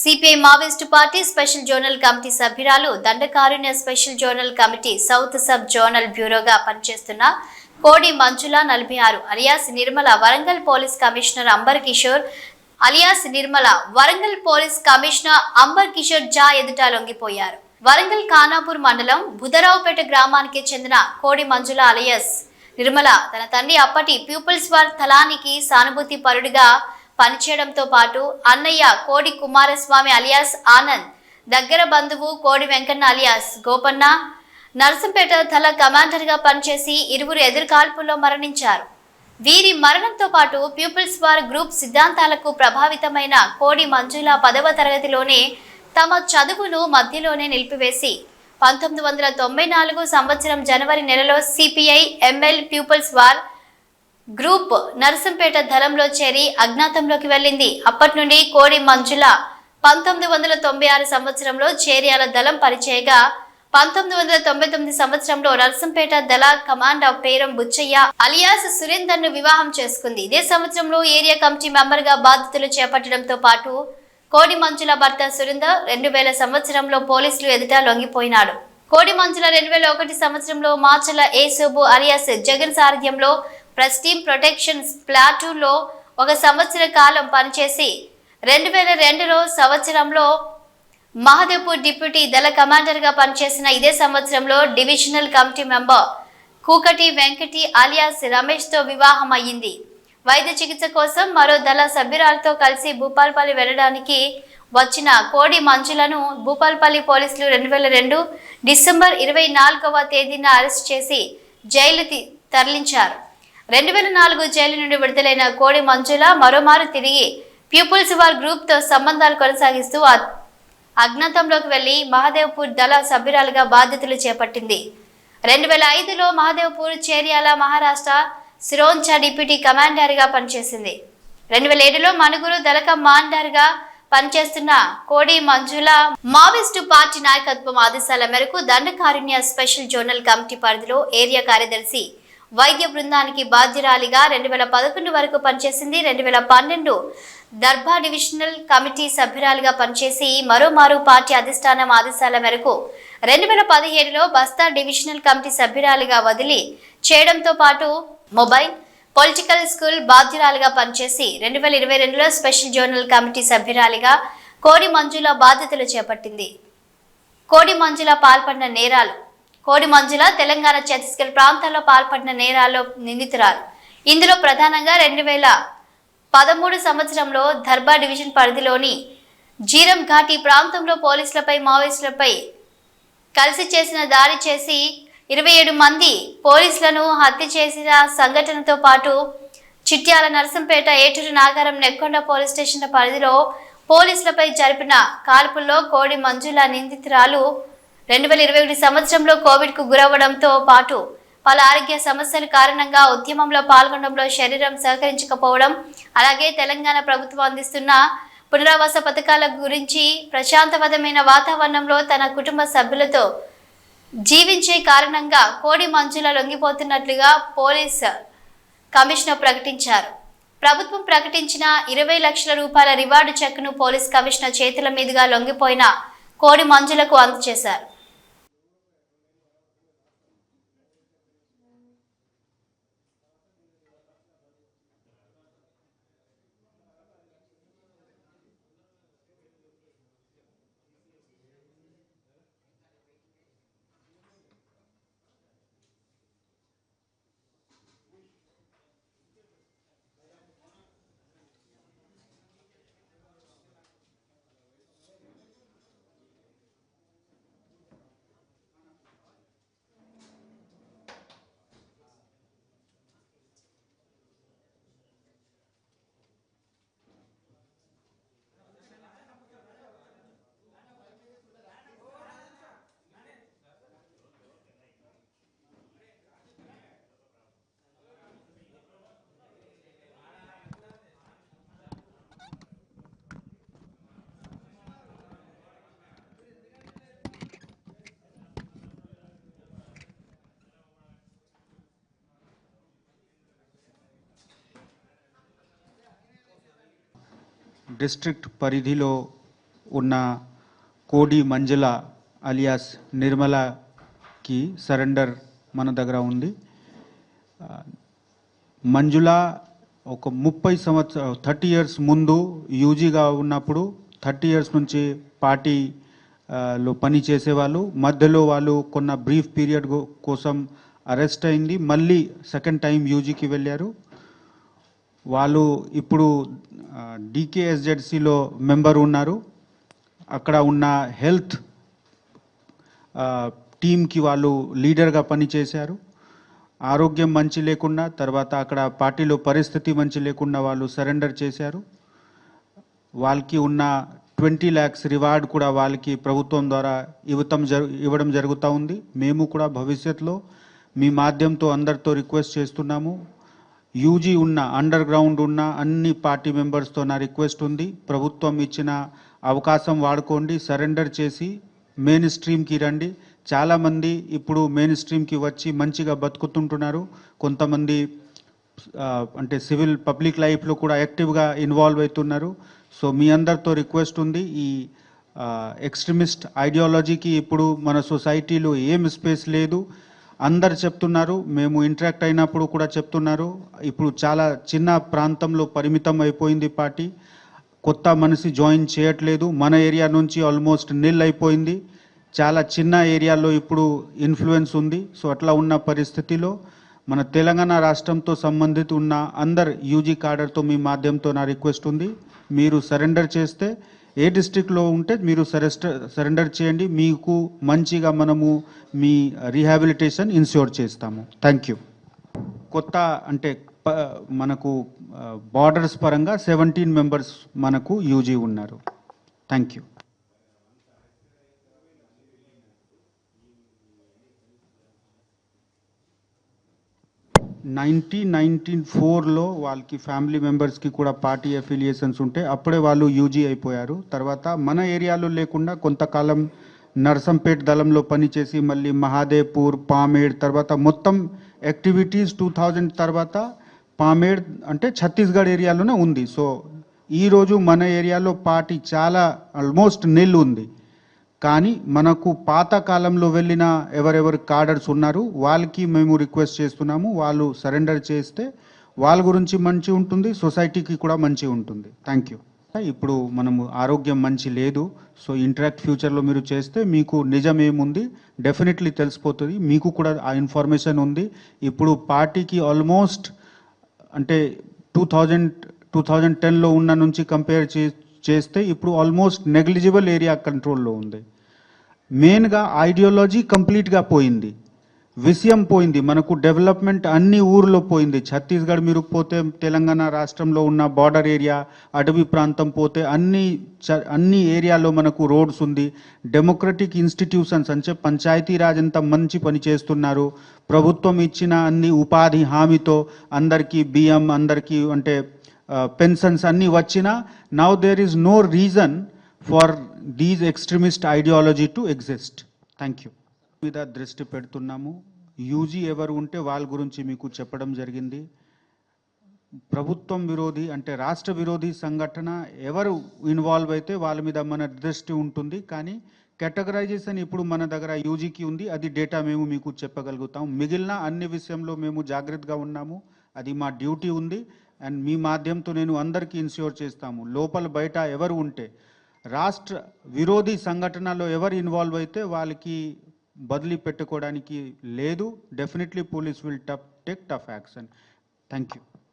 CPI Maoist party special zonal committee సభ్యురాలు Dandakaranya special zonal committee south sub zonal బ్యూరోగా పనిచేస్తున్న కోడి మంజుల నలభై ఆరు alias Nirmala Warangal police commissioner Ambar Kishore alias Nirmala Warangal police commissioner Ambar Kishore Jha ఎదుట లొంగిపోయారు. వరంగల్ ఖానాపూర్ మండలం బుధరావుపేట గ్రామానికి చెందిన కోడి మంజుల alias Nirmala తన తండ్రి అప్పటి పీపుల్స్ వార్ తలానికి సానుభూతి పరుడిగా పనిచేయడంతో పాటు అన్నయ్య కోడి కుమారస్వామి అలియాస్ ఆనంద్ దగ్గర బంధువు కోడి వెంకన్న అలియాస్ గోపన్న నర్సంపేట తల కమాండర్గా పనిచేసి ఇరువురు ఎదురుకాల్పుల్లో మరణించారు. వీరి మరణంతో పాటు పీపుల్స్ వార్ గ్రూప్ సిద్ధాంతాలకు ప్రభావితమైన కోడి మంజుల పదవ తరగతిలోనే తమ చదువును మధ్యలోనే నిలిపివేసి పంతొమ్మిది వందల తొంభై నాలుగు సంవత్సరం జనవరి నెలలో CPI ML people's war group Narasampet దళంలో చేరి అజ్ఞాతంలోకి వెళ్ళింది. అప్పటి నుండి కోడి మంజుల పంతొమ్మిది వందల తొంభై ఆరు సంవత్సరంలో చేరియాల దళం పరిచయగా పంతొమ్మిది వందల తొంభై తొమ్మిది సంవత్సరంలో నరసంపేట దళ కమాండర్ పేరం బుచ్చయ్య అలియాస్ సురేందర్ను వివాహం చేసుకుంది. ఇదే సంవత్సరంలో ఏరియా కమిటీ మెంబర్గా బాధ్యతలు చేపట్టడంతో పాటు కోడి మంజుల భర్త సురేందర్ రెండు వేల సంవత్సరంలో పోలీసులు ఎదుట లొంగిపోయినాడు. కోడి మంజుల రెండు వేల ఒకటి సంవత్సరంలో మాచల ఏ అలియాస్ జగన్ సారథ్యంలో ప్రెస్టీమ్ ప్రొటెక్షన్స్ ప్లాటూన్లో ఒక సంవత్సర కాలం పనిచేసి రెండు వేల రెండులో సంవత్సరంలో మహదేవ్పూర్ డిప్యూటీ దళ కమాండర్గా పనిచేసిన ఇదే సంవత్సరంలో divisional committee member Kukati Venkati alias రమేష్తో వివాహం అయ్యింది. వైద్య చికిత్స కోసం మరో దళ సభ్యురాలతో కలిసి భూపాల్పల్లి వెళ్ళడానికి వచ్చిన కోడి మంజులను భూపాల్పల్లి పోలీసులు రెండు వేల రెండు డిసెంబర్ ఇరవై నాలుగవ తేదీన అరెస్ట్ చేసి జైలు తరలించారు. రెండు వేల నాలుగు జైలు నుండి విడుదలైన కోడి మంజుల మరోమారు తిరిగి పీపుల్స్ వార్ గ్రూప్తో సంబంధాలు కొనసాగిస్తూ అజ్ఞాతంలోకి వెళ్ళి మహాదేవ్పూర్ దళ సభ్యురాలుగా బాధ్యతలు చేపట్టింది. రెండు వేల ఐదులో మహాదేవ్పూర్ చేర్యాల మహారాష్ట్ర సిరోంచా డిప్యూటీ కమాండర్గా పనిచేసింది. రెండు వేల ఏడులో మనుగురు దళ కమాండర్గా పనిచేస్తున్న కోడి మంజుల మావిస్టు పార్టీ నాయకత్వం ఆదేశాల మేరకు దండకారుణ్య స్పెషల్ జోనల్ కమిటీ పరిధిలో ఏరియా కార్యదర్శి వైద్య బృందానికి బాధ్యురాలిగా రెండు వేల పదకొండు వరకు పనిచేసింది. రెండు వేల పన్నెండు దర్భా డివిజనల్ కమిటీ సభ్యురాలుగా పనిచేసి మరోమారు పార్టీ అధిష్టానం ఆదేశాల మేరకు రెండు వేల పదిహేడులో బస్తా డివిజనల్ కమిటీ సభ్యురాలిగా వదిలి చేయడంతో పాటు మొబైల్ పొలిటికల్ స్కూల్ బాధ్యురాలుగా పనిచేసి రెండు వేల ఇరవై రెండులో స్పెషల్ జోనల్ కమిటీ సభ్యురాలిగా కోడి మంజుల బాధ్యతలు చేపట్టింది. కోడి మంజుల పాల్పడిన నేరాలు కోడి మంజుల తెలంగాణ ఛత్తీస్గఢ్ ప్రాంతాల్లో పాల్పడిన నేరాల్లో నిందితురాలు. ఇందులో ప్రధానంగా రెండు వేల పదమూడు సంవత్సరంలో దర్బా డివిజన్ పరిధిలోని జీరం ఘాటి ప్రాంతంలో పోలీసులపై మావోయిస్టులపై కలిసి చేసిన దాడి చేసి ఇరవై ఏడు మంది పోలీసులను హత్య చేసిన సంఘటనతో పాటు చిట్యాల నరసంపేట ఏటూరు నాగారం నెక్కొండ పోలీస్ స్టేషన్ల పరిధిలో పోలీసులపై జరిపిన కాల్పుల్లో కోడి మంజుల నిందితురాలు రెండు వేల ఇరవై ఒకటి సంవత్సరంలో కోవిడ్కు గురవ్వడంతో పాటు పలు ఆరోగ్య సమస్యల కారణంగా ఉద్యమంలో పాల్గొనడంలో శరీరం సహకరించకపోవడం అలాగే తెలంగాణ ప్రభుత్వం అందిస్తున్న పునరావాస పథకాల గురించి ప్రశాంతవదమైన వాతావరణంలో తన కుటుంబ సభ్యులతో జీవించే కారణంగా కోడి మంచుల లొంగిపోతున్నట్లుగా పోలీస్ కమిషనర్ ప్రకటించారు. ప్రభుత్వం ప్రకటించిన ఇరవై లక్షల రూపాయల రివార్డు చెక్ను పోలీస్ కమిషనర్ చేతుల మీదుగా లొంగిపోయిన కోడి మంజులకు అందజేశారు. డిస్ట్రిక్ట్ పరిధిలో ఉన్న కోడి మంజుల అలియాస్ నిర్మలకి సరెండర్ మన దగ్గర ఉంది. మంజుల ఒక ముప్పై సంవత్సర థర్టీ ఇయర్స్ ముందు యూజీగా ఉన్నప్పుడు థర్టీ ఇయర్స్ నుంచి పార్టీ లో పని చేసేవాళ్ళు. మధ్యలో వాళ్ళు కొన్న బ్రీఫ్ పీరియడ్ కోసం అరెస్ట్ అయింది. మళ్ళీ సెకండ్ టైం యూజీకి వెళ్ళారు. వాళ్ళు ఇప్పుడు డికేఎస్జెడ్సిలో మెంబర్ ఉన్నారు. అక్కడ ఉన్న హెల్త్ టీంకి వాళ్ళు లీడర్గా పనిచేశారు. ఆరోగ్యం మంచి లేకుండా తర్వాత అక్కడ పార్టీలో పరిస్థితి మంచి లేకుండా వాళ్ళు సరెండర్ చేశారు. వాళ్ళకి ఉన్న ట్వంటీ ల్యాక్స్ రివార్డ్ కూడా వాళ్ళకి ప్రభుత్వం ద్వారా ఇవ్వటం జరు ఇవ్వడం జరుగుతూ ఉంది. మేము కూడా భవిష్యత్తులో మీ మాధ్యంతో అందరితో రిక్వెస్ట్ చేస్తున్నాము. యూజీ ఉన్న అండర్ గ్రౌండ్ ఉన్న అన్ని పార్టీ మెంబర్స్తో నా రిక్వెస్ట్ ఉంది. ప్రభుత్వం ఇచ్చిన అవకాశం వాడుకోండి సరెండర్ చేసి మెయిన్ స్ట్రీమ్కి రండి. చాలామంది ఇప్పుడు మెయిన్ స్ట్రీమ్కి వచ్చి మంచిగా బతుకుతుంటున్నారు. కొంతమంది అంటే సివిల్ పబ్లిక్ లైఫ్లో కూడా యాక్టివ్గా ఇన్వాల్వ్ అవుతున్నారు. సో మీ అందరితో రిక్వెస్ట్ ఉంది. ఈ ఎక్స్ట్రీమిస్ట్ ఐడియాలజీకి ఇప్పుడు మన సొసైటీలో ఏం స్పేస్ లేదు. అందరు చెప్తున్నారు మేము ఇంటరాక్ట్ అయినప్పుడు కూడా చెప్తున్నారు. ఇప్పుడు చాలా చిన్న ప్రాంతంలో పరిమితం అయిపోయింది పార్టీ. కొత్త మనిషి జాయిన్ చేయట్లేదు. మన ఏరియా నుంచి ఆల్మోస్ట్ నిల్ అయిపోయింది. చాలా చిన్న ఏరియాలో ఇప్పుడు ఇన్ఫ్లుయెన్స్ ఉంది. సో అట్లా ఉన్న పరిస్థితిలో మన తెలంగాణ రాష్ట్రంతో సంబంధిత ఉన్న అందరు యూజీ కార్డర్తో మీ మాధ్యంతో నా రిక్వెస్ట్ ఉంది. మీరు సరెండర్ చేస్తే ఏ డిస్ట్రిక్ట్లో ఉంటే మీరు సరెస్టర్ సరెండర్ చేయండి. మీకు మంచిగా మనము మీ రీహాబిలిటేషన్ ఇన్ష్యూర్ చేస్తాము. Thank you. కొత్త అంటే ప- మనకు బార్డర్స్ పరంగా సెవెంటీన్ మెంబర్స్ మనకు యూజీ ఉన్నారు. Thank you. నైన్టీన్ నైన్టీన్ ఫోర్లో వాళ్ళకి ఫ్యామిలీ మెంబర్స్కి కూడా పార్టీ అఫిలియేషన్స్ ఉంటే అప్పుడే వాళ్ళు యూజీ అయిపోయారు. తర్వాత మన ఏరియాలో లేకుండా కొంతకాలం నర్సంపేట్ దళంలో పనిచేసి మళ్ళీ మహాదేవ్పూర్ పామేడ్ తర్వాత మొత్తం యాక్టివిటీస్ టూ థౌజండ్ తర్వాత పామేడ్ అంటే ఛత్తీస్గఢ్ ఏరియాలోనే ఉంది. సో ఈరోజు మన ఏరియాలో పార్టీ చాలా ఆల్మోస్ట్ నెల్ ఉంది. కానీ మనకు పాత కాలంలో వెళ్ళిన ఎవరెవరు కార్డర్స్ ఉన్నారు వాళ్ళకి మేము రిక్వెస్ట్ చేస్తున్నాము. వాళ్ళు సరెండర్ చేస్తే వాళ్ళ గురించి మంచి ఉంటుంది సొసైటీకి కూడా మంచి ఉంటుంది. థ్యాంక్ యూ ఇప్పుడు మనము ఆరోగ్యం మంచి లేదు సో ఇంటరాక్ట్ ఫ్యూచర్లో మీరు చేస్తే మీకు నిజం ఏముంది డెఫినెట్లీ తెలిసిపోతుంది. మీకు కూడా ఆ ఇన్ఫర్మేషన్ ఉంది. ఇప్పుడు పార్టీకి ఆల్మోస్ట్ అంటే టూ థౌజండ్ టూ థౌజండ్ టెన్లో ఉన్న నుంచి కంపేర్ చే చేస్తే ఇప్పుడు ఆల్మోస్ట్ నెగ్లిజిబుల్ ఏరియా కంట్రోల్లో ఉంది. మెయిన్గా ఐడియాలజీ కంప్లీట్గా పోయింది. విషయం పోయింది. మనకు డెవలప్మెంట్ అన్ని ఊర్లో పోయింది. ఛత్తీస్గఢ్ మీరు పోతే తెలంగాణ రాష్ట్రంలో ఉన్న బార్డర్ ఏరియా అటవీ ప్రాంతం పోతే అన్ని చ- అన్ని ఏరియాలో మనకు రోడ్స్ ఉంది. డెమోక్రటిక్ ఇన్స్టిట్యూషన్స్ అంటే పంచాయతీరాజ్ ఎంత మంచి పని చేస్తున్నారు. ప్రభుత్వం ఇచ్చిన అన్ని ఉపాధి హామీతో అందరికీ బియ్యం అందరికీ అంటే పెన్షన్స్ అన్నీ వచ్చినా now there is no reason for these extremist ideology to exist thank you మీద దృష్టి పెడుతున్నాము. యూజీ ఎవరు ఉంటే వాళ్ళ గురించి మీకు చెప్పడం జరిగింది. ప్రభుత్వం విరోధి అంటే రాష్ట్ర విరోధి సంఘటన ఎవరు ఇన్వాల్వ్ అయితే వాళ్ళ మీద మన దృష్టి ఉంటుంది. కానీ కేటగరైజేషన్ ఇప్పుడు మన దగ్గర యూజీకి ఉంది. అది డేటా మేము మీకు చెప్పగలుగుతాం. మిగిలిన అన్ని విషయంలో మేము జాగ్రత్తగా ఉన్నాము. అది మా డ్యూటీ ఉంది. అండ్ మీ మాధ్యంతో నేను అందరికీ ఇన్ష్యూర్ చేస్తాము. లోపల బయట ఎవరు ఉంటే రాష్ట్ర విరోధి సంఘటనలో ఎవరు ఇన్వాల్వ్ అయితే వాళ్ళకి బదిలీ పెట్టుకోవడానికి లేదు. Definitely police will tough take tough action thank you